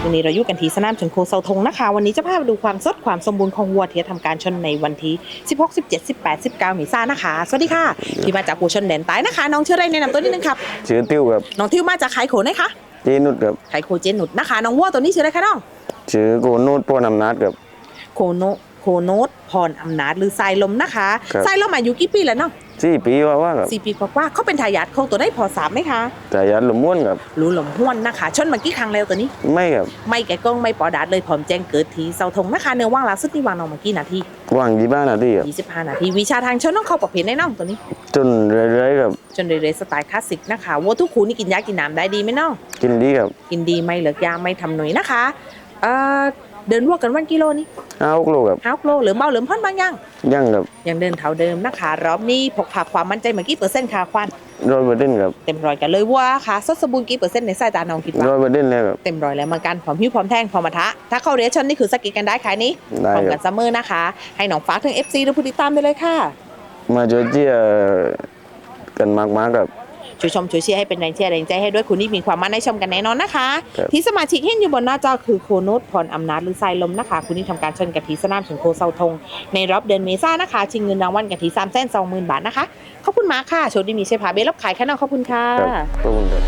นี้เราอยู่กันที่สนามชนโคเซาทงนะคะ วันนี้จะพาไปดูความสดความสมบูรณ์ของวัวที่จะทำการชนในวันที่ 16 17 18 19เมษายนนะคะ สวัสดีค่ะที่มาจากหัวชนแดนใต้นะคะ น้องชื่ออะไรแนะนำตัวนิดนึงครับชื่อติ้วครับน้องทิวมาจากไคโขนนะคะเจนุดครับไคโคเจนุดนะคะ น้องวัวตัวนี้ชื่ออะไรคะน้องชื่อโกนูดปอนอำนาจครับโคโนโคโนตพรอำนาจหรือทรายลมนะคะครับทรายลมอายุกี่ปีแล้วเนาะ สี่ปีว่าว่าครับสี่ปีกว่าๆเขาเป็นทายาทของตัวได้พอสามไหมคะ แต่ยัดหลมม้วนครับรู้หลมห้วนนะคะ ชนมากี่ครั้งแล้วตัวนี้ ไม่ครับไม่แกะกล้องไม่ปอดาดเลยพร้อมแจ้งเกิดทีเสาธงนะคะเนื้อว่างล่าสุดนี่วางน้องมากี่นาทีว่างยี่บ้านาทีครับ25 นาที วิชาทางชนต้องเข้าประเภทแน่น้องตัวนี้ จนเรื่อยๆครับจนเรยๆสไตล์คลาสสิกนะคะวัวทุกคูนี่กินยากินน้ำได้ดีไหมน้องกินดีครับกินดีไม่เหลือกยาไม่ทำหน่วยนะคะเอ่อ เดินวัวกันวันกิโลนี่ห้าหกโลครับห้ากิโลเหลือเบาเหลือพ่นบางยังยังครับยังเดินเท่าเดิมนะคะรอบนี้พกพาความมั่นใจมากี่เปอร์เซ็นต์ค่ะควันร้อยเปอร์เซ็นต์ครับเต็มร้อยกันเลยวัวค่ะสดสมบูรณ์กี่เปอร์เซ็นต์ในสายตาน้องคิดว่าร้อยเปอร์เซ็นต์เลยครับเต็มร้อยแล้วเหมือนกันพร้อมหิ้วพร้อมแทงพร้อมมาทะถ้าเข้าเรียนชนนี่คือสกิดกันได้ขายนี้ได้พร้อมคกัรันบซัมเมอร์นะคะ ให้น้องฟ้ากถึง FC หรือผู้ติดตามได้เลยค่ะ มาช่วยเจียกันมากๆครับ ช่วยชมช่วยเชียร์ให้เป็นแรงเชียร์แรงใจให้ด้วยคุณนี่มีความมั่นในชมกันแน่นอนนะคะที่สมาชิกที่อยู่บนหน้าจอคือโคโนตพรอำนาจหรือไซลมนะคะ คุณนี่ทำการชนกะทิสนามชงโคเซาธงในรอบเดือนเมษานะคะชิงเงินรางวัลกะทิสามแสนสองหมื่นบาทนะคะขอบคุณมากค่ะโชคดีมีชัยพาเบสรับขายค่ะน้องขอบคุณค่ะขอบคุณครั